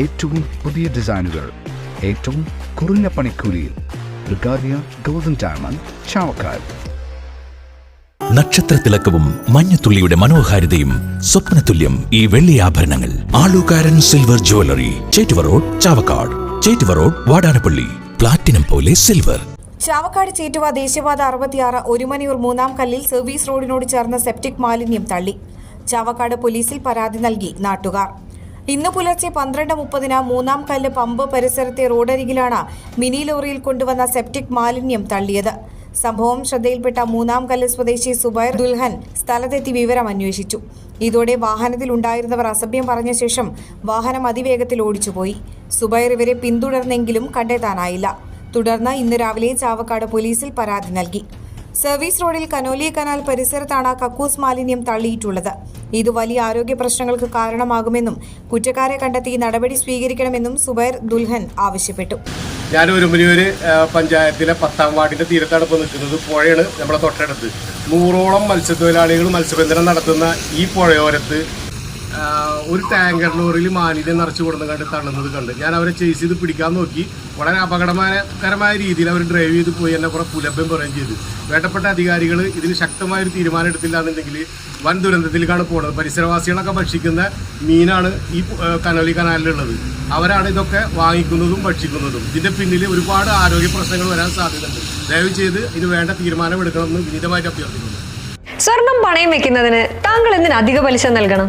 ഏറ്റവും പുതിയ ഡിസൈനുകൾ ഏറ്റവും കുറഞ്ഞ പണിക്കൂലിയിൽ ബ്രിഗാദിയ ഗോൾഡൻ ഡയമണ്ട് ചാവക്കാട് നക്ഷത്രത്തിലക്കവും മഞ്ഞത്തുള്ളിയുടെ മനോഹാരിതയും സ്വപ്നതുല്യം ഈ വെള്ളി ആഭരണങ്ങൾ. Alukkaran silver jewellery Chettuva road Chavakkad. Chettuva road Vatanappally. Platinum പോലെ സിൽവർ. ചാവക്കാട് ചേറ്റുവ ദേശീയപാത അറുപത്തിയാറ് ഒരുമനിയൂർ മൂന്നാം കല്ലിൽ സർവീസ് റോഡിനോട് ചേർന്ന സെപ്റ്റിക് മാലിന്യം തള്ളി. ചാവക്കാട് പോലീസിൽ പരാതി നൽകി നാട്ടുകാർ. ഇന്ന് പുലർച്ചെ പന്ത്രണ്ട് മുപ്പതിന് മൂന്നാം കല്ല് പമ്പ് പരിസരത്തെ റോഡരികിലാണ് മിനി ലോറിയിൽ കൊണ്ടുവന്ന സെപ്റ്റിക് മാലിന്യം തള്ളിയത്. സംഭവം ശ്രദ്ധയിൽപ്പെട്ട മൂന്നാം കല്ല് സ്വദേശി സുബൈർ ദുൽഹൻ സ്ഥലത്തെത്തി വിവരം അന്വേഷിച്ചു. ഇതോടെ വാഹനത്തിൽ ഉണ്ടായിരുന്നവർ അസഭ്യം പറഞ്ഞ ശേഷം വാഹനം അതിവേഗത്തിൽ ഓടിച്ചുപോയി. സുബൈർ ഇവരെ പിന്തുടർന്നെങ്കിലും കണ്ടെത്താനായില്ല. തുടർന്ന് ഇന്ന് രാവിലെ ചാവക്കാട് പോലീസിൽ പരാതി നൽകി. സർവീസ് റോഡിൽ കനോലി കനാൽ പരിസരത്താണ് കക്കൂസ് മാലിന്യം തള്ളിയിട്ടുള്ളത്. ഇത് വലിയ ആരോഗ്യ പ്രശ്നങ്ങൾക്ക് കാരണമാകുമെന്നും കുറ്റക്കാരെ കണ്ടെത്തി നടപടി സ്വീകരിക്കണമെന്നും സുബൈർ ദുൽഹൻ ആവശ്യപ്പെട്ടു. ഞാൻ ഒരുമനിയൂര് പഞ്ചായത്തിലെ പത്താം വാർഡിന്റെ തീരത്താണ് ഇപ്പോൾ നിൽക്കുന്നത് പുഴയാണ് നമ്മുടെ തൊട്ടടുത്ത്. നൂറോളം മത്സ്യത്തൊഴിലാളികൾ മത്സ്യബന്ധനം നടത്തുന്ന ഈ പുഴയോരത്ത് ഒരു ടാങ്കർ ലോറിയിൽ മാലിന്യം നിറച്ചു കൊടുന്ന് കണ്ട് തള്ളുന്നത് കണ്ട്. ഞാൻ അവരെ ചേസ് ചെയ്ത് പിടിക്കാൻ നോക്കി. വളരെ അപകടകരമായ രീതിയിൽ അവർ ഡ്രൈവ് ചെയ്ത് പോയി എന്നെ കുറെ പുലഭ്യം പറയുകയും ചെയ്തു. വേണ്ടപ്പെട്ട അധികാരികൾ ഇതിന് ശക്തമായൊരു തീരുമാനം എടുത്തില്ല എന്നുണ്ടെങ്കിൽ വൻ ദുരന്തത്തിലേക്കാണ് പോകുന്നത് പരിസരവാസികളൊക്കെ ഭക്ഷിക്കുന്ന മീനാണ് ഈ കനോലി കനാലിലുള്ളത്. അവരാണ് ഇതൊക്കെ വാങ്ങിക്കുന്നതും ഭക്ഷിക്കുന്നതും. ഇതിന്റെ പിന്നിൽ ഒരുപാട് ആരോഗ്യ പ്രശ്നങ്ങൾ വരാൻ സാധ്യതയുണ്ട്. ദയവ് ചെയ്ത് ഇത് വേണ്ട തീരുമാനം എടുക്കണമെന്ന് വിനീതമായിട്ട് അഭ്യർത്ഥിക്കുന്നു. സ്വർണം പണയം വെക്കുന്നതിന് താങ്കൾ എന്തിന് അധിക പലിശ നൽകണം?